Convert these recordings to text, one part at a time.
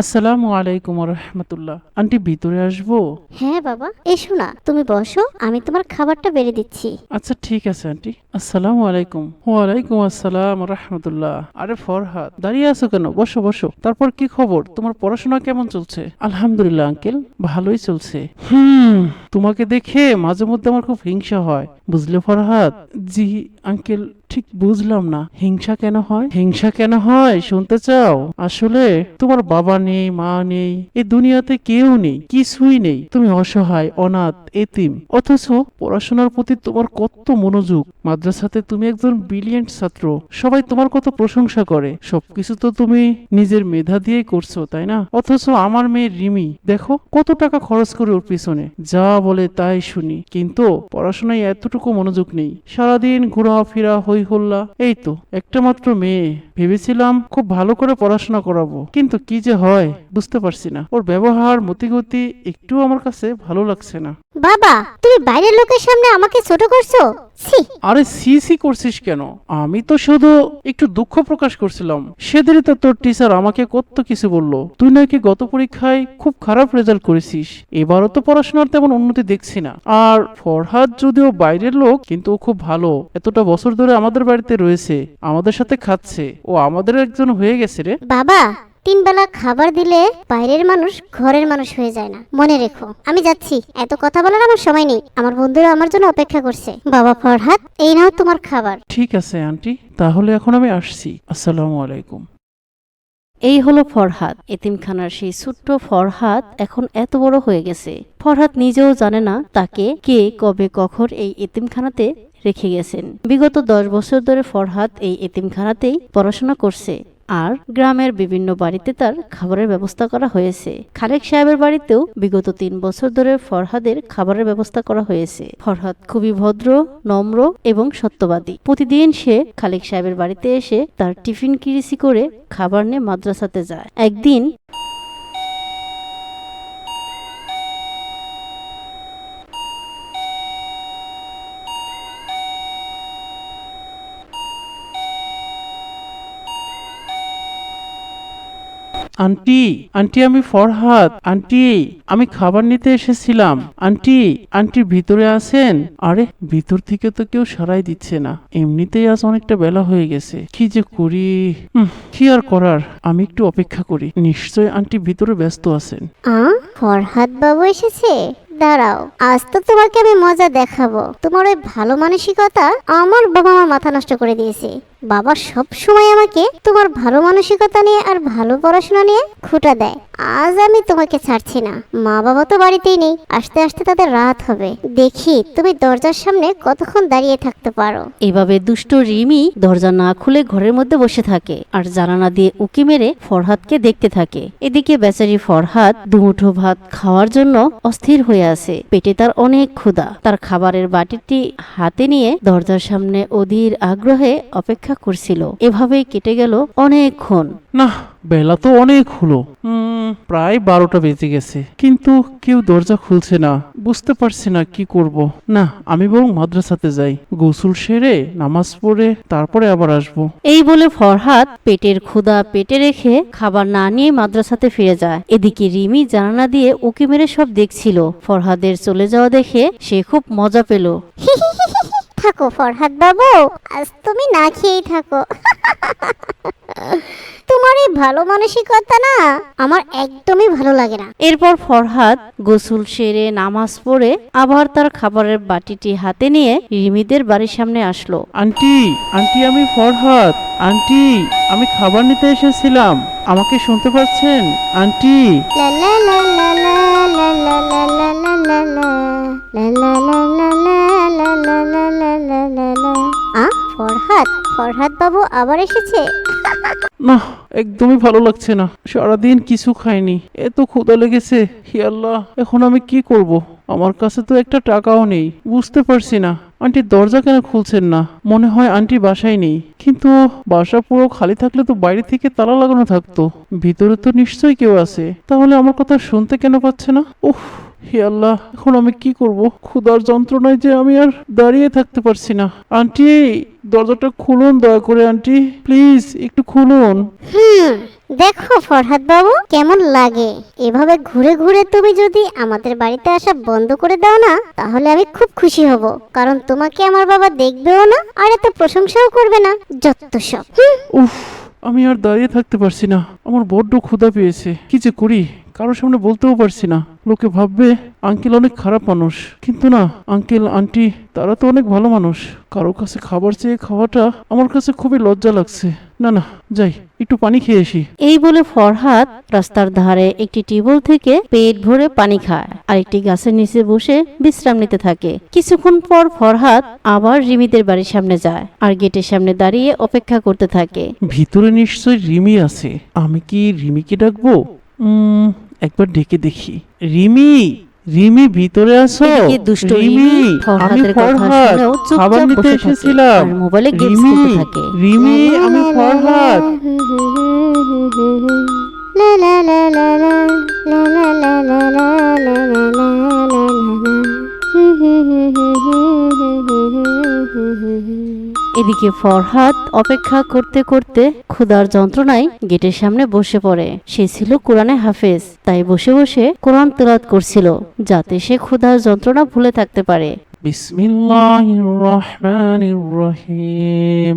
আসসালামু আলাইকুম রহমতুল্লাহ আন্টি ভিতরে আসব? হ্যাঁ বাবা এসো না। তুমি বসো আমি তোমার খাবারটা বেড়ে দিচ্ছি। আচ্ছা ঠিক আছে আন্টি। আসসালামু আলাইকুম। ওয়ালাইকুম আসসালাম রহমতুল্লাহ আরে ফরহাদ দাঁড়িয়ে আছো কেন? বসো বসো। তারপর কি খবর? তোমার পড়াশোনা কেমন চলছে? আলহামদুলিল্লাহ আঙ্কেল। ভালোই চলছে। হুম তোমাকে দেখে মাঝে মধ্যে আমার খুব হিংসা হয়। বুঝলে ফরহাদ? জি আঙ্কেল ঠিক বুঝলাম না। হিংসা কেন হয়? হিংসা কেন হয়? শুনতে চাও? আসলে তোমার বাবা নেই, মা নেই, এই দুনিয়াতে কেউ নেই, কিছুই নেই। তুমি অসহায়, অনাথ, এতিম, অথচ পড়াশোনার প্রতি তোমার কত মনোযোগ। মাদ্রাসাতে তুমি একজন ব্রিলিয়েন্ট ছাত্র, সবাই তোমার কত প্রশংসা করে। সবকিছু তো তুমি নিজের মেধা দিয়েই করছ, তাই না? অথচ আমার মেয়ে রিমি, দেখো কত টাকা খরচ করে ওর পিছনে। যা বলে তাই শুনি, কিন্তু পড়াশোনায় এতটুকু মনোযোগ নেই। সারাদিন ঘোরাফেরা হই হল্লা। এই তো, একটা মাত্র মেয়ে। ভেবেছিলাম খুব ভালো করে পড়াশোনা করাবো, কিন্তু কি যে হয়, বুঝতে পারছি না। ওর ব্যবহার, মতিগতি একটু আমার কাছে ভালো লাগছে না। বাবা তুমি বাইরের লোকের সামনে আমাকে ছোট করছ? ছি। আরে সি সি করছিস কেন? আমি তো শুধু একটু দুঃখ প্রকাশ করছিলাম। সেদিনই তো তোর টিচার আমাকে কত কিছু বলল। তুই নাকি গত পরীক্ষায় খুব খারাপ রেজাল্ট করেছিস। এবারও তো পড়াশোনার তেমন উন্নতি দেখছি না। আর ফরহাদ যদিও বাইরের লোক কিন্তু ও খুব ভালো। এতটা বছর ধরে আমাদের বাড়িতে রয়েছে। আমাদের সাথে খাচ্ছে। ও আমাদের একজন হয়ে গেছে রে। বাবা তিন বেলা খাবার দিলে বাইরের মানুষ ঘরের মানুষ হয়ে যায় না। মনে রেখো আমি যাচ্ছি। এত কথা বলার আমার সময় নেই। আমার বন্ধুরা আমার জন্য অপেক্ষা করছে। বাবা ফরহাদ এই নাও তোমার খাবার। ঠিক আছে আন্টি। তাহলে এখন আমি আসছি। আসসালামু আলাইকুম। এই হলো ফরহাদ। এতিমখানার সেই ছোট্ট ফরহাদ এখন এত বড় হয়ে গেছে। ফরহাদ নিজেও জানে না তাকে কে কবে কখন এই এতিমখানাতে রেখে গেছেন। বিগত দশ বছর ধরে ফরহাদ এই এতিমখানাতেই পড়াশোনা করছে। আর গ্রামের বিভিন্ন বাড়িতে তার খাবারের ব্যবস্থা করা হয়েছে। খালেক সাহেবের বাড়িতেও বিগত তিন বছর ধরে ফরহাদের খাবারের ব্যবস্থা করা হয়েছে। ফরহাদ খুবই ভদ্র, নম্র এবং সত্যবাদী। প্রতিদিন সে খালেক সাহেবের বাড়িতে এসে তার টিফিন কিরিসি করে খাবার নিয়ে মাদ্রাসাতে যায়। একদিন আন্টি আন্টি আমি ফরহাদ। আন্টি, আমি খাবার নিতে এসেছিলাম। আন্টি আন্টি ভিতরে আছেন? আরে, ভিতর থেকে তো কেউ সারাই দিচ্ছে না। এমনিতেই আজ অনেকটা বেলা হয়ে গেছে। কি যে করি? কি আর করার? আমি একটু অপেক্ষা করি। নিশ্চয় আন্টি ভিতরে ব্যস্ত আছেন। ফরহাদ বাবু এসেছে? দাঁড়াও, আজ তো তোমাকে আমি মজা দেখাবো। তোমার ওই ভালো মানসিকতা আমার বাবা মা মাথা নষ্ট করে দিয়েছে। বাবা সব সময় আমাকে তোমার ভালো মানসিকতা নিয়ে আর ভালো পড়াশোনা নিয়ে খুঁটা দেয়। আজ আমি তোমাকে ছাড়ছি না। মা বাবা তো বাড়িতেই নেই, আস্তে আস্তে তাদের রাত হবে। দেখি তুমি দরজার সামনে কতক্ষণ দাঁড়িয়ে থাকতে পারো। এভাবে দুষ্ট রিমি দরজা না খুলে ঘরের মধ্যে বসে থাকে আর জানালা দিয়ে উকি মেরে ফরহাদকে দেখতে থাকে। এদিকে বেচারি ফরহাদ দুমুঠো ভাত খাওয়ার জন্য অস্থির হয়ে আছে। পেটে তার অনেক ক্ষুধা। তার খাবারের বাটিটি হাতে নিয়ে দরজার সামনে অধীর আগ্রহে অপেক্ষা করছিল। এভাবেই কেটে গেল অনেকক্ষণ না বেলা তো অনেক হলো। প্রায় বারোটা বেজে গেছে। কিন্তু কেউ দরজা খুলছে না। বুঝতে পারছি না কি করব। না, আমি বরং মাদ্রাসাতে যাই। গোসল সেরে, নামাজ পড়ে, তারপরে আবার আসব। এই বলে ফরহাদ পেটের ক্ষুধা পেটে রেখে খাবার না নিয়ে মাদ্রাসাতে ফিরে যায়। এদিকে রিমি জানালা দিয়ে উকি মেরে সব দেখছিল। ফরহাদের চলে যাওয়া দেখে সে খুব মজা পেল। থাকো ফরহাদ বাবু আজ তুমি না খেয়েই থাকো তোমার এই ভালো মানসিকতা না আমার একদমই ভালো লাগে না এরপর ফরহাদ গোসল সেরে নামাজ পড়ে আবার তার খাবারের বাটিটি হাতে নিয়ে রিমিদের বাড়ির সামনে আসলো আন্টি আন্টি আমি ফরহাদ আন্টি আমি খাবার নিতে এসেছিলাম আমাকে শুনতে পাচ্ছেন আন্টি লা লা লা লা লা লা লা লা ফরহাদ ফরহাদ বাবু আবার এসেছে। না, একদমই ভালো লাগছে না। সারাদিন কিছু খাইনি। এত ক্ষুধা লেগেছে। হি আল্লাহ, এখন আমি কি করব? আমার কাছে তো একটা টাকাও নেই। বুঝতে পারছি না। আন্টি দরজা কেন খুলছেন না? মনে হয় আন্টি বাসায় নেই। কিন্তু বাসা পুরো খালি থাকলে তো বাইরে থেকে তালা লাগানো থাকতো। ভিতরে তো নিশ্চয়ই কেউ আছে। তাহলে আমার কথা শুনতে কেন পাচ্ছে না? উফ হে আল্লাহ এখন আমি কি করব? ক্ষুধার যন্ত্রণায় যে আমি আর দাঁড়িয়ে থাকতে পারছি না। আন্টি দরজাটা খুলুন দয়া করে আন্টি। প্লিজ একটু খুলুন। হুম দেখো ফরহাদ বাবু কেমন লাগে। এভাবে ঘুরে ঘুরে তুমি যদি আমাদের বাড়িতে আসা বন্ধ করে দাও না তাহলে আমি খুব খুশি হব। কারণ তোমাকে আমার বাবা দেখবেও না আর এত প্রশংসাও করবে না যত সব। উফ আমি আর দাঁড়িয়ে থাকতে পারছি না। আমার বড্ড ক্ষুধা পেয়েছে। কি যে করি? কারোর সামনে বলতেও পারছি না। লোকে ভাববে আঙ্কেল অনেক খারাপ মানুষ। কিন্তু না আঙ্কেল আন্টি তারা তো অনেক ভালো মানুষ। কারও কাছে খাবার চেয়ে খাওয়াটা আমার কাছে খুবই লজ্জা লাগছে। না না যাই একটু পানি খেয়ে আসি। এই বলে ফরহাদ রাস্তার ধারে একটি টিউবওয়েল থেকে পেট ভরে পানি খায়। আর একটি গাছের নিচে বসে বিশ্রাম নিতে থাকে। কিছুক্ষণ পর ফরহাদ আবার রিমিদের বাড়ির সামনে যায় আর গেটের সামনে দাঁড়িয়ে অপেক্ষা করতে থাকে। ভিতরে নিশ্চয় রিমি আছে। আমি কি রিমিকে ডাকবো? একবার ডেকে দেখি রিমি রিমি ভিতরে আসো এদিকে দুষ্ট রিমি আমি ফরহাদের কথা ফরহাদ শুনেও চুপচাপ খাবার নিতে বসে থাকে এসেছিলাম আর মোবাইলে গেমস রিমি খেলতে থাকে রিমি আমি ফরহাদ লা লা লা লা লা, লা লা লা লা এদিকে ফরহাদ অপেক্ষা করতে করতে ক্ষুধার যন্ত্রণায় গেটের সামনে বসে পড়ে। সে ছিল কোরআনে হাফেজ, তাই বসে বসে কোরআন তেলাত করছিল যাতে সে ক্ষুধার যন্ত্রণা ভুলে থাকতে পারে। বিসমিল্লাহির রহমানির রহিম।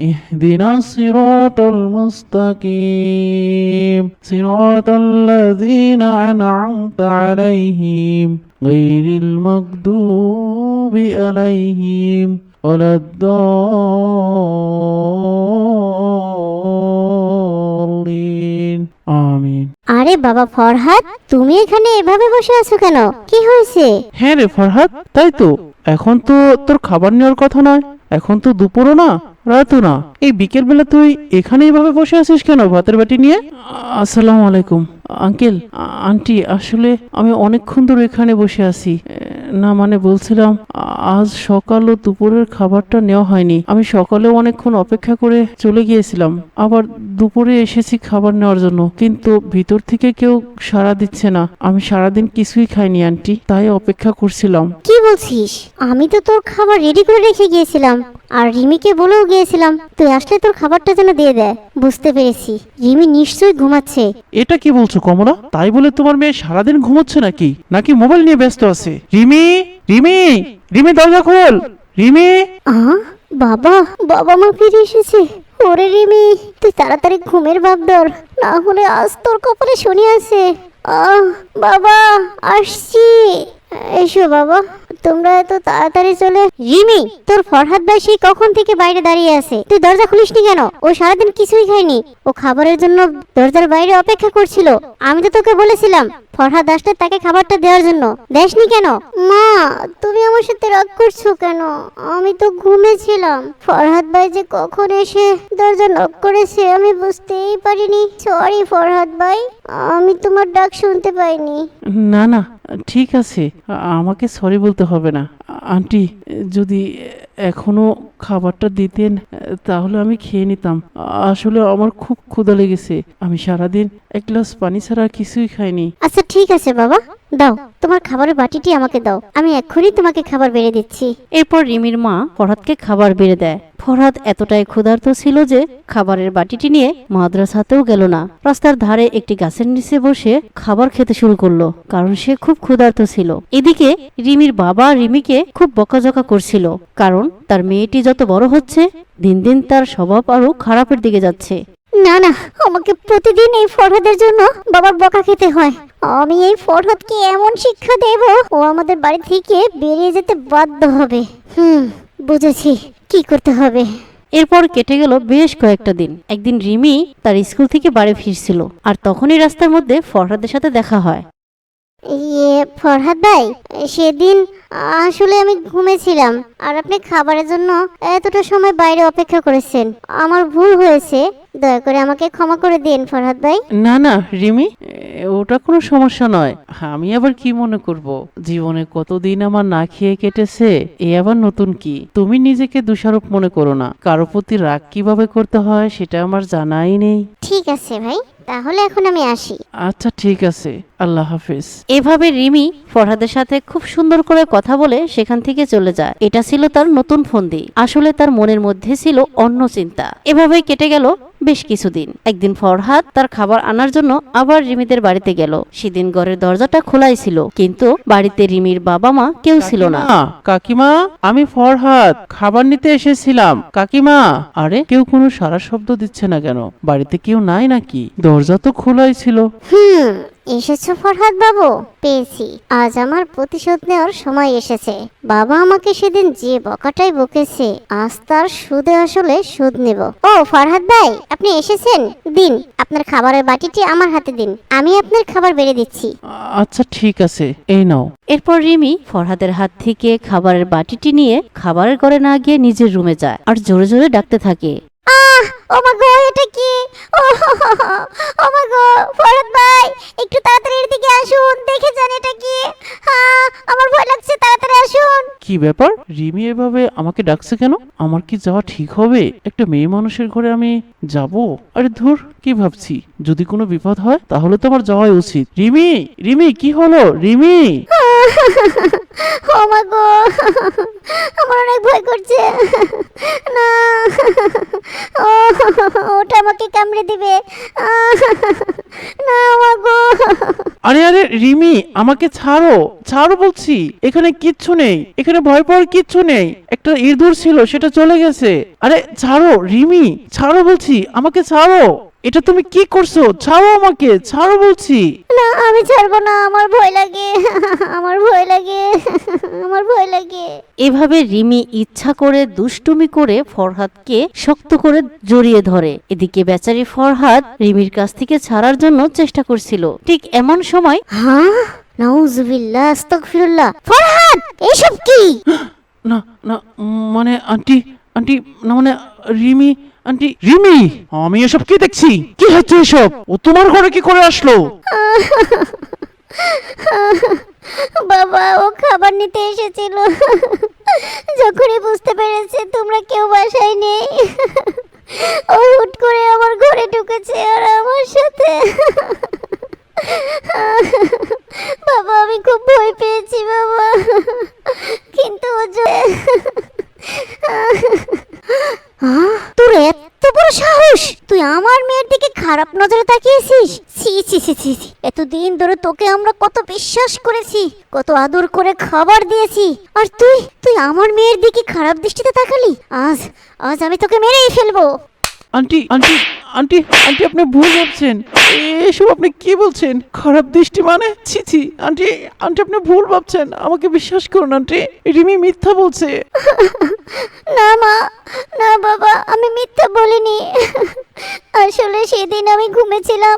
اهدنا الصراط المستقيم صراط الذين أنعمت عليهم غير المغضوب عليهم ولا الضالين آمين আরে বাবা ফরহাদ তুমি এখানে এভাবে বসে আছো কেন কি হয়েছে হ্যাঁ রে ফরহাদ তাই তো এখন তো তোর খাবার নেওয়ার কথা নয় এখন তো দুপুরও না রাতও না এই বিকেল বেলা তুই এখানে এইভাবে বসে আছিস কেন ভাতের বাটি নিয়ে? আসসালামু আলাইকুম। আঙ্কেল আন্টি আসলে আমি অনেকক্ষণ ধরে এখানে বসে আছি। না মানে বলছিলাম আজ সকাল ও দুপুরের খাবারটা নেওয়া হয়নি। আমি সকালেও অনেকক্ষণ অপেক্ষা করে চলে গিয়েছিলাম। আবার দুপুরে এসেছি খাবার নেওয়ার জন্য। কিন্তু ভিতর থেকে কেউ সাড়া দিচ্ছে না। আমি সারাদিন কিছুই খাইনি আন্টি তাই অপেক্ষা করছিলাম। কি বলছিস? আমি তো তোর খাবার রেডি করে রেখে গিয়েছিলাম। আর রিমিকে বলেও গিয়েছিলাম। তুই আসলে তোর খাবারটা যেন দিয়ে দেয় বুঝতে পেরেছি। রিমি নিশ্চয়ই ঘুমাচ্ছে। এটা কি বলছো কমলা? তাই বলে তোমার মেয়ে সারাদিন ঘুমোচ্ছে নাকি? নাকি মোবাইল নিয়ে ব্যস্ত আছে? রিমি? রিমি? রিমি দরজা খোল! রিমি? আহ বাবা বাবা মা ফিরে এসেছে। ওরে রিমি তুই তাড়াতাড়ি ঘুমের ভাব ধর। না হলে আজ তোর কপালে শনি আছে। আহ বাবা আসছি। এসো বাবা। তোমরা এত তাড়াতাড়ি চলে রিমি তোর ফরহাদ ভাই সেই কখন থেকে বাইরে দাঁড়িয়ে আছে? তুই দরজা খুলিসনি কেন? ও সারাদিন কিছুই খায়নি। ও খাবারের জন্য দরজার বাইরে অপেক্ষা করছিল। আমি তো তোকে বলেছিলাম ফরহাদ আসলে তাকে খাবারটা দেওয়ার জন্য। কেন? মা তুমি আমার সাথে রাগ করছ কেন? আমি তো ঘুমেছিলাম ফরহাদ ভাই যে কখন এসে দরজা নক করেছে আমি বুঝতেই পারিনি। সরি ফরহাদ ভাই আমি তোমার ডাক শুনতে পাইনি। না না ঠিক আছে আমাকে সরি বলতে হবে না। আন্টি যদি এখনও খাবারটা দিতেন তাহলে আমি খেয়ে নিতাম। আসলে আমার খুব ক্ষুধা লেগেছে। আমি সারাদিন এক গ্লাস পানি ছাড়া কিছুই খাইনি। আচ্ছা ঠিক আছে বাবা। দাও তোমার খাবারের বাটিটি আমাকে দাও। আমি এক্ষুনি তোমাকে খাবার বেড়ে দিচ্ছি। এরপর রিমির মা ফরহাদকে খাবার বেড়ে দেয়। ফরহাদ এতটাই ক্ষুধার্ত ছিল যে খাবারের বাটিটি নিয়ে মাদ্রাসাতেও গেল না। রাস্তার ধারে একটি গাছের নিচে বসে খাবার খেতে শুরু করল, কারণ সে খুব ক্ষুধার্ত ছিল। এদিকে রিমির বাবা রিমিকে খুব বকাঝকা করছিল, কারণ তার মেয়েটি যত বড় হচ্ছে, দিন দিন তার স্বভাব আরও খারাপের দিকে যাচ্ছে। না না, আমাকে প্রতিদিন এই ফরহাদের জন্য বাবার বকা খেতে হয়। আমি এই ফরহাদকে এমন শিক্ষা দেব, ও আমাদের বাড়ি থেকে বেরিয়ে যেতে বাধ্য হবে। হুম। বুঝেছি কি করতে হবে? এরপর কেটে গেল বেশ কয়েকটা দিন। একদিন রিমি তার স্কুল থেকে বাড়ি ফিরছিল আর তখনই রাস্তার মধ্যে ফরহাদের সাথে দেখা হয়। ইয়ে ফরহাদ ভাই সেদিন আসলে আমি ঘুমেছিলাম আর আপনি খাবারের জন্য এতটা সময় বাইরে অপেক্ষা করেছেন। আমার ভুল হয়েছে। দয়া করে আমাকে ক্ষমা করে দিন ফরহাদ ভাই। না না রিমি ওটা কোনো সমস্যা নয়। আমি আবার কি মনে করব? জীবনে কতদিন আমার না খেয়ে কেটেছে এ আবার নতুন কি? তুমি নিজেকে দোষারোপ মনে করো না। কারও প্রতি রাগ কীভাবে করতে হয় সেটা আমার জানাই নেই। ঠিক আছে ভাই তাহলে এখন আমি আসি। আচ্ছা ঠিক আছে। আল্লাহ হাফিজ। এভাবে রিমি ফরহাদের সাথে খুব সুন্দর করে কথা বলে সেখান থেকে চলে যায়। এটা ছিল তার নতুন ফন্দি। আসলে তার মনের মধ্যে ছিল অন্য চিন্তা। এভাবেই কেটে গেল বেশ কিছুদিন। একদিন ফরহাদ তার খাবার আনার জন্য আবার রিমিদের বাড়িতে গেল। সেদিন ঘরের দরজাটা খোলাই ছিল কিন্তু বাড়িতে রিমির বাবা মা কেউ ছিল না। কাকিমা, আমি ফরহাদ খাবার নিতে এসেছিলাম। কাকিমা আরে কেউ কোনো সারা শব্দ দিচ্ছে না কেন? বাড়িতে কেউ নাই নাকি? দরজা তো খোলাই ছিল। হুম এসেছ ফরহাদ বাবু পেয়েছি আজ আমার প্রতিশোধ নেওয়ার সময় এসেছে বাবা আমাকে সেদিন যে বকাটাই বকেছে আজ তার সুদে আসলে সুদ নেব ও ফরহাদ ভাই আপনি এসেছেন দিন আপনার খাবারের বাটিটি আমার হাতে দিন আমি আপনার খাবার বেড়ে দিচ্ছি আচ্ছা ঠিক আছে এই নাও এরপর রিমি ফরহাদের হাত থেকে খাবারের বাটিটি নিয়ে খাবারের ঘরে না গিয়ে নিজের রুমে যায় আর জোরে জোরে ডাকতে থাকে আহ ও মা গো এটা কি ও ও মা গো ফরহাদ কি ব্যাপার? রিমি এভাবে আমাকে ডাকছে কেন? আমার কি যাওয়া ঠিক হবে? একটা মেয়ে মানুষের ঘরে আমি যাব? আরে ধুর, কি ভাবছি? যদি কোনো বিপদ হয়, তাহলে তো আমার যাওয়াই উচিত। রিমি রিমি, কি হলো? রিমি! আমার অনেক ভয় করছে। না। ওটা আমাকে কামড়ে দিবে। না গো! আরে আরে, রিমি, আমাকে ছাড়ো ছাড়ো বলছি। এখানে কিচ্ছু নেই, এখানে ভয় পাওয়ার কিচ্ছু নেই। একটা ইঁদুর ছিল, সেটা চলে গেছে। আরে, ছাড়ো, রিমি, ছাড়ো বলছি, আমাকে ছাড়ো। এটা তুমি কি করছ? ছাড়ো আমাকে ছাড়ো বলছি। না আমি ছাড়বো না আমার ভয় লাগে। আমার ভয় লাগে আমার ভয় লাগে। এভাবে রিমি ইচ্ছা করে দুষ্টুমি করে ফরহাদকে শক্ত করে জড়িয়ে ধরে। এদিকে বেচারি ফরহাদ রিমির কাছ থেকে ছাড়ার জন্য চেষ্টা করছিল। ঠিক এমন সময় হ্যাঁ? নাউজুবিল্লাহ আস্তাগফিরুল্লাহ। ফরহাদ এসব কি? না না মানে আন্টি আন্টি না মানে রিমি আন্টি রিমি! আমি এসব কি দেখছি? কি হচ্ছে এসব? ও তোমার ঘরে কি করে আসলো? বাবা, ও খাবার নিতে এসেছিল। যখনই বুঝতে পেরেছে তোমরা কেউ বাসায় নেই। ও হুট করে আমার ঘরে ঢুকেছে আর আমার সাথে বাবা আমি খুব ভয় পেয়েছি বাবা কিন্তু ও যে- আহ, তোর এত বড় সাহস তুই আমার মেয়ের দিকে খারাপ নজরে তাকিয়েছিস ছি ছি ছি ছি ছি। এতদিন ধরে তোকে আমরা কত বিশ্বাস করেছি, কত আদর করে খাবার দিয়েছি। আর তুই তুই আমার মেয়ের দিকে খারাপ দৃষ্টিতে তাকালি? আজ আজ আমি তোকে মেরেই ফেলব। আন্টি আন্টি আন্টি আন্টি আপনি ভুল ভাবছেন এসব আপনি কি বলছেন? খারাপ দৃষ্টি মানে? ছি ছি, আন্টি আন্টি আপনি ভুল ভাবছেন। আমাকে বিশ্বাস করুন, আন্টি। রিমি মিথ্যা বলছে। না, মা। না, বাবা, আমি মিথ্যা বলিনি। আসলে সেদিন আমি ঘুমেছিলাম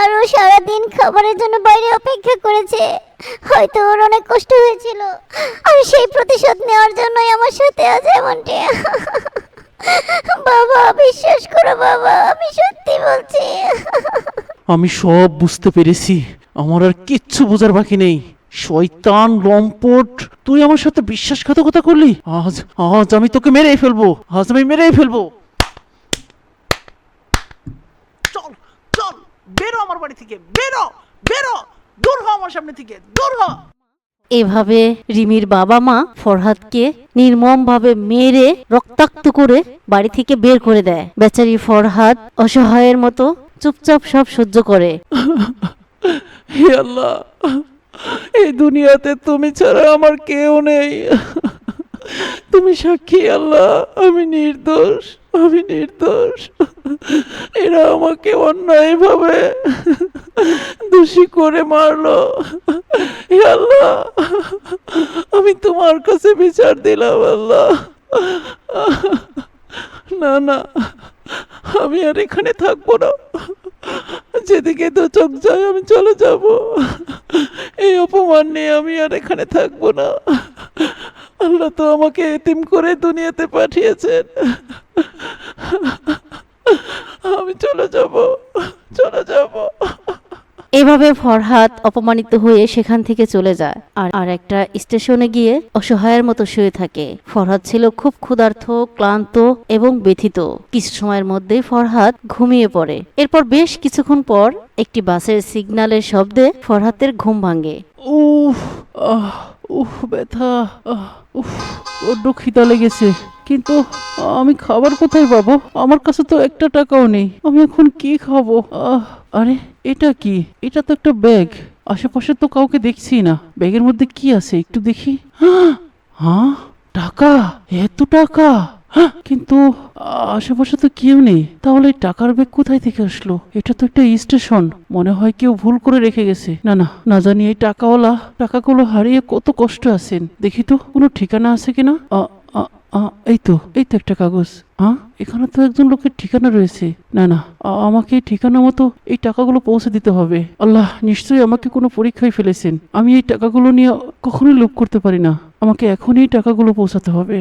আর ও সারাদিন খাবারের জন্য বাইরে অপেক্ষা করেছে। হয়তো ওর অনেক কষ্ট হয়েছিল। আর সেই প্রতিশোধ নেওয়ার জন্যই আমার সাথে আজ এমনটি। বাবা বিশ্বাস করো বাবা আমি সত্যি বলছি। আমি সব বুঝতে পেরেছি। আমার আর কিচ্ছু বোঝার বাকি নেই। শয়তান লম্পট তুই আমার সাথে বিশ্বাসঘাতকতা করলি? আজ আজ আমি তোকে মেরেই ফেলব। আজ আমি মেরেই ফেলব। চল চল বেরো আমার বাড়ি থেকে। বেরো বেরো দূর হ আমার সামনে থেকে। দূর হ। এভাবে রিমির বাবা মা ফরহাদকে নির্মমভাবে মেরে রক্তাক্ত করে বাড়ি থেকে বের করে দেয়। বেচারি ফরহাদ অসহায়ের মতো চুপচাপ সব সহ্য করে। এই দুনিয়াতে তুমি ছাড়া আমার কেউ নেই। তুমি সাক্ষী, আল্লাহ। আমি নির্দোষ আমি নির্দোষ। এরা আমাকে অন্যায়ভাবে দোষী করে মারলো। আল্লাহ, আমি তোমার কাছে বিচার দিলাম, আল্লাহ। না না, আমি আর এখানে থাকব না। যেদিকে তো চোখ যায়, আমি চলে যাব। এই অপমান নিয়ে আমি আর এখানে থাকব না। আল্লাহ তো আমাকে এতিম করে দুনিয়াতে পাঠিয়েছেন। আমি চলে যাব চলে যাব। এভাবে ফরহাদ অপমানিত হয়ে সেখান থেকে চলে যায় আর আর একটা স্টেশনে গিয়ে অসহায়ের মতো শুয়ে থাকে। ফরহাদ ছিল খুব ক্ষুধার্ত ক্লান্ত এবং ব্যথিত। কিছু সময়ের মধ্যেই ফরহাদ ঘুমিয়ে পড়ে। এরপর বেশ কিছুক্ষণ পর একটি বাসের সিগন্যালের শব্দে ফরহাদের ঘুম ভাঙে। উফ আহ উফ ব্যথা আহ, উফ বড্ড খিদা লেগেছে। কিন্তু আমি খাবার কোথায় পাবো? আমার কাছে তো একটা টাকাও নেই। আমি এখন কি খাব? আরে, এটা কি? এটা তো একটা ব্যাগ। আশেপাশে তো কাউকে দেখছি না। ব্যাগের মধ্যে কি আছে? একটু দেখি। হ্যাঁ টাকা? এত টাকা? কিন্তু আশেপাশে তো কেউ নেই। তাহলে টাকার ব্যাগ কোথায় থেকে আসলো? এটা তো একটা স্টেশন। মনে হয় কেউ ভুল করে রেখে গেছে। না না না জানি এই টাকাওয়ালা, টাকাগুলো হারিয়ে কত কষ্ট আছেন। দেখি তো, কোনো ঠিকানা আছে কিনা এই তো এই তো একটা কাগজ। হ্যাঁ এখানে তো একজন লোকের ঠিকানা রয়েছে। না না আমাকে ঠিকানা মতো এই টাকাগুলো পৌঁছে দিতে হবে। আল্লাহ, নিশ্চয়ই আমাকে কোনো পরীক্ষায় ফেলেছেন। আমি এই টাকাগুলো নিয়ে কখনোই লোভ করতে পারি না। আমাকে এখনই টাকাগুলো পৌঁছাতে হবে।